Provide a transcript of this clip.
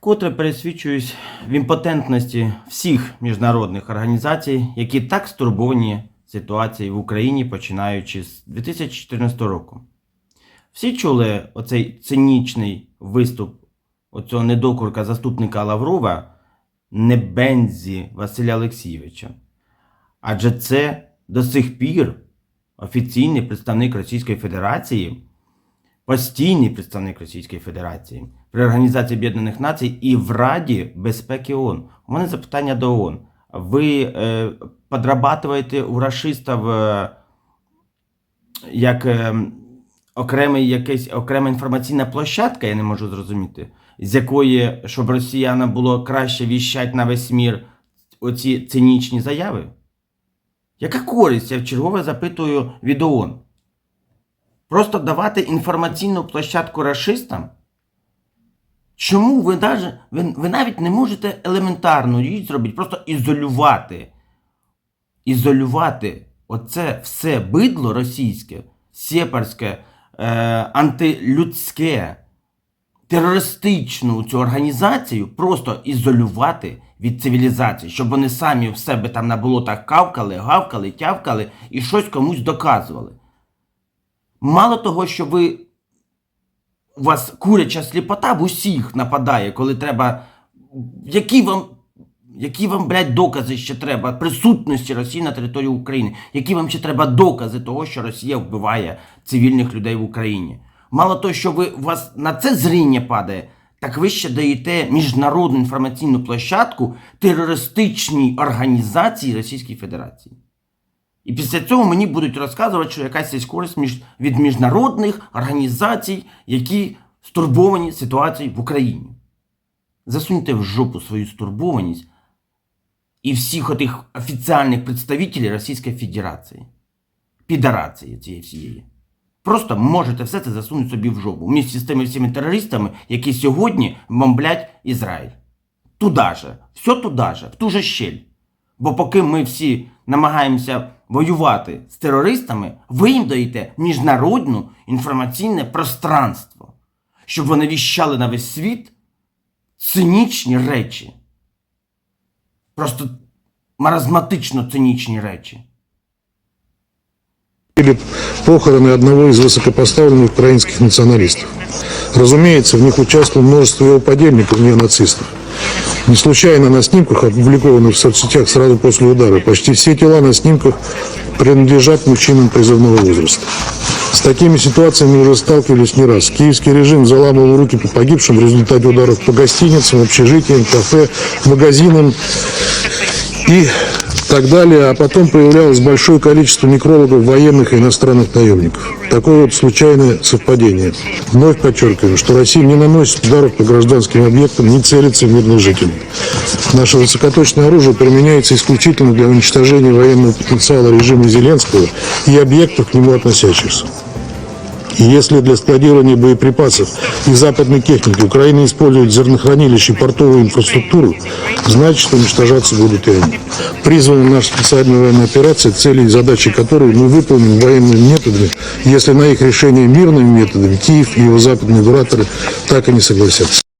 Вкотре пересвідчуюсь в імпотентності всіх міжнародних організацій, які так стурбовані ситуацією в Україні, починаючи з 2014 року. Всі чули оцей цинічний виступ оцього недокурка заступника Лаврова Небензі Василя Олексійовича. Адже це до сих пір офіційний представник Російської Федерації, постійний представник Російської Федерації при Організації Об'єднаних Націй і в Раді безпеки ООН. У мене запитання до ООН. Ви е, подрабатуєте у расистів е, як е, окремий, якась окрема інформаційна площадка, я не можу зрозуміти, з якої, щоб росіянам було краще віщати на весь мір оці цинічні заяви? Яка користь, я вчергове запитую від ООН? Просто давати інформаційну площадку расистам? Чому ви, даже, ви, ви навіть не можете елементарну річ зробити, просто ізолювати, ізолювати оце все бидло російське, сепарське, е, антилюдське, терористичну цю організацію просто ізолювати від цивілізації, щоб вони самі в себе там на болотах кавкали, гавкали, тявкали і щось комусь доказували. Мало того, що ви у вас куряча сліпота в усіх нападає, коли треба. Які вам, які вам, блядь, докази ще треба присутності Росії на території України? Які вам ще треба докази того, що Росія вбиває цивільних людей в Україні? Мало того, що ви у вас на це зріння падає, так ви ще даєте міжнародну інформаційну площадку терористичній організації Російської Федерації. І після цього мені будуть розказувати, що якась є користь від міжнародних організацій, які стурбовані ситуацією в Україні. Засуньте в жопу свою стурбованість і всіх отих офіціальних представників Російської Федерації. Підарації цієї всієї. Просто можете все це засунути собі в жопу. Вместе з тими всіми терористами, які сьогодні бомблять Ізраїль. Туда же, все туда же, в ту же щель. Бо поки ми всі намагаємося воювати з терористами, ви їм даєте міжнародне інформаційне пространство, щоб вони віщали на весь світ цинічні речі. Просто маразматично цинічні речі. или похороны одного из высокопоставленных украинских националистов. Разумеется, в них участвовало множество его подельников, неонацистов. Не случайно на снимках, опубликованных в соцсетях сразу после удара, почти все тела на снимках принадлежат мужчинам призывного возраста. С такими ситуациями уже сталкивались не раз. Киевский режим заламывал руки по погибшим в результате ударов по гостиницам, общежитиям, кафе, магазинам и так далее, а потом появлялось большое количество некрологов военных и иностранных наемников. Такое вот случайное совпадение. Вновь подчеркиваю, что Россия не наносит ударов по гражданским объектам, не целится в мирных жителей. Наше высокоточное оружие применяется исключительно для уничтожения военного потенциала режима Зеленского и объектов к нему относящихся. И если для складирования боеприпасов и западной техники Украина использует зернохранилище и портовую инфраструктуру, значит уничтожаться будут и они. Призвана наша специальная военная операция, цели и задачи которой мы выполним военными методами, если на их решение мирными методами Киев и его западные дураторы так и не согласятся.